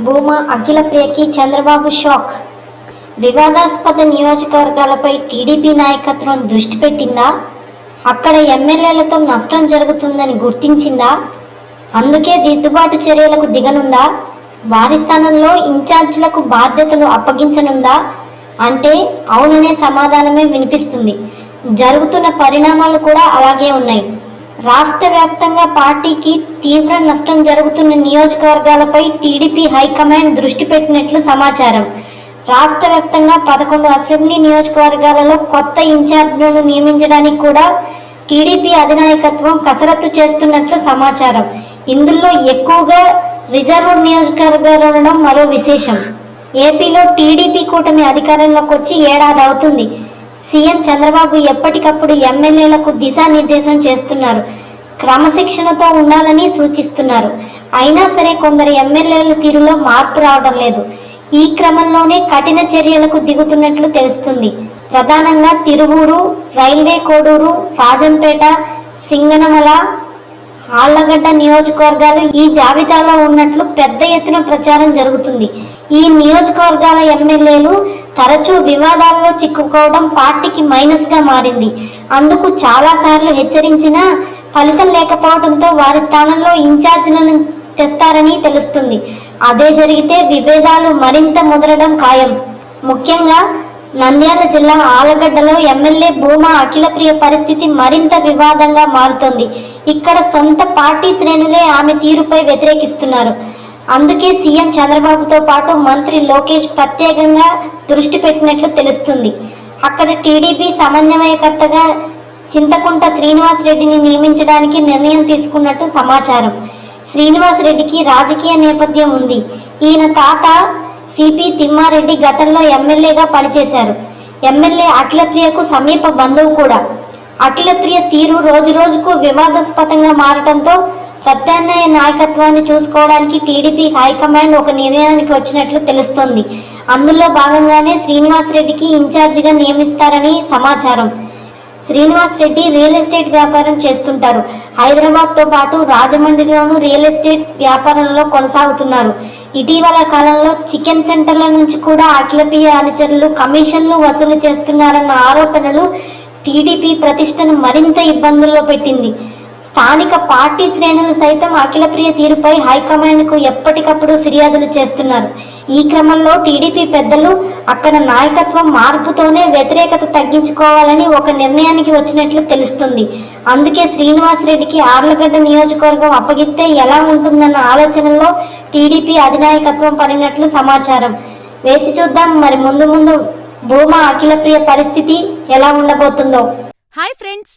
భూమా అఖిల ప్రియకి చంద్రబాబు షాక్. వివాదాస్పద నియోజకవర్గాలపై టీడీపీ నాయకత్వం దృష్టి పెట్టిందా? అక్కడ ఎమ్మెల్యేలతో నష్టం జరుగుతుందని గుర్తించిందా? అందుకే దిద్దుబాటు చర్యలకు దిగనుందా? వారి స్థానంలో ఇన్ఛార్జీలకు బాధ్యతలు అప్పగించనుందా? అంటే అవుననే సమాధానమే వినిపిస్తుంది. జరుగుతున్న పరిణామాలు కూడా అలాగే ఉన్నాయి. రాష్ట్ర వ్యాప్తంగా పార్టీకి తీవ్ర నష్టం జరుగుతున్న నియోజకవర్గాలపై టీడీపీ హైకమాండ్ దృష్టి పెట్టినట్లు సమాచారం. రాష్ట్ర వ్యాప్తంగా పదకొండు అసెంబ్లీ నియోజకవర్గాలలో కొత్త ఇన్ఛార్జ్లను నియమించడానికి కూడా టీడీపీ అధినాయకత్వం కసరత్తు చేస్తున్నట్లు సమాచారం. ఇందులో ఎక్కువగా రిజర్వ్ నియోజకవర్గాలు ఉండడం మరో విశేషం. ఏపీలో టీడీపీ కూటమి అధికారంలోకి వచ్చి ఏడాది అవుతుంది. సీఎం చంద్రబాబు ఎప్పటికప్పుడు ఎమ్మెల్యేలకు దిశానిర్దేశం చేస్తున్నారు. క్రమశిక్షణతో ఉండాలని సూచిస్తున్నారు. అయినా సరే కొందరు ఎమ్మెల్యేల తీరులో మార్పు రావడం లేదు. ఈ క్రమంలోనే కఠిన చర్యలకు దిగుతున్నట్లు తెలుస్తుంది. ప్రధానంగా తిరువూరు రైల్వే కోడూరు రాజంపేట సింగనమల ఆళ్ళగడ్డ నియోజకవర్గాలు ఈ జాబితాలో ఉన్నట్లు పెద్ద ఎత్తున ప్రచారం జరుగుతుంది. ఈ నియోజకవర్గాల ఎమ్మెల్యేలు తరచూ వివాదాల్లో చిక్కుకోవడం పార్టీకి మైనస్గా మారింది. అందుకు చాలా సార్లు హెచ్చరించినా ఫలితం లేకపోవడంతో వారి స్థానంలో ఇన్ఛార్జీలను తెస్తారని తెలుస్తుంది. అదే జరిగితే విభేదాలు మరింత ముదరడం ఖాయం. ముఖ్యంగా నంద్యాల జిల్లా ఆలగడ్డలో ఎమ్మెల్యే భూమా అఖిలప్రియ పరిస్థితి మరింత వివాదంగా మారుతోంది. ఇక్కడ సొంత పార్టీ శ్రేణులే ఆమె తీరుపై వ్యతిరేకిస్తున్నారు. అందుకే సీఎం చంద్రబాబుతో పాటు మంత్రి లోకేష్ ప్రత్యేకంగా దృష్టి పెట్టినట్లు తెలుస్తుంది. అక్కడ టీడీపీ సమన్వయకర్తగా చింతకుంట శ్రీనివాస్ రెడ్డిని నియమించడానికి నిర్ణయం తీసుకున్నట్టు సమాచారం. శ్రీనివాస్ రెడ్డికి రాజకీయ నేపథ్యం ఉంది. ఈయన తాత సిపి తిమ్మారెడ్డి గతంలో ఎమ్మెల్యేగా పనిచేశారు. ఎమ్మెల్యే అఖిలప్రియకు సమీప బంధువు కూడా. అఖిలప్రియ తీరు రోజు రోజుకు వివాదాస్పదంగా మారటంతో ప్రత్యామ్నాయ నాయకత్వాన్ని చూసుకోవడానికి టీడీపీ హైకమాండ్ ఒక నిర్ణయానికి వచ్చినట్లు తెలుస్తోంది. అందులో భాగంగానే శ్రీనివాస్ రెడ్డికి ఇన్ఛార్జిగా నియమిస్తారని సమాచారం. శ్రీనివాస్ రెడ్డి రియల్ ఎస్టేట్ వ్యాపారం చేస్తుంటారు. హైదరాబాద్తో పాటు రాజమండ్రిలోనూ రియల్ ఎస్టేట్ వ్యాపారంలో కొనసాగుతున్నారు. ఇటీవల కాలంలో చికెన్ సెంటర్ల నుంచి కూడా అఖిలప్రియ అనుచరులు కమిషన్లు వసూలు చేస్తున్నారన్న ఆరోపణలు టీడీపీ ప్రతిష్టను మరింత ఇబ్బందుల్లో పెట్టింది. స్థానిక పార్టీ శ్రేణులు సైతం అఖిలప్రియ తీరుపై హైకమాండ్కు ఎప్పటికప్పుడు ఫిర్యాదులు చేస్తున్నారు. ఈ క్రమంలో టీడీపీ పెద్దలు అక్కడ నాయకత్వం మార్పుతోనే వ్యతిరేకత తగ్గించుకోవాలని ఒక నిర్ణయానికి వచ్చినట్లు తెలుస్తుంది. అందుకే శ్రీనివాస్ రెడ్డికి ఆర్లగడ్డ నియోజకవర్గం అప్పగిస్తే ఎలా ఉంటుందన్న ఆలోచనలో టీడీపీ అధినాయకత్వం పడినట్లు సమాచారం. వేచి చూద్దాం. మరి ముందు ముందు భూమా అఖిలప్రియ పరిస్థితి ఎలా ఉండబోతుందో. Hi friends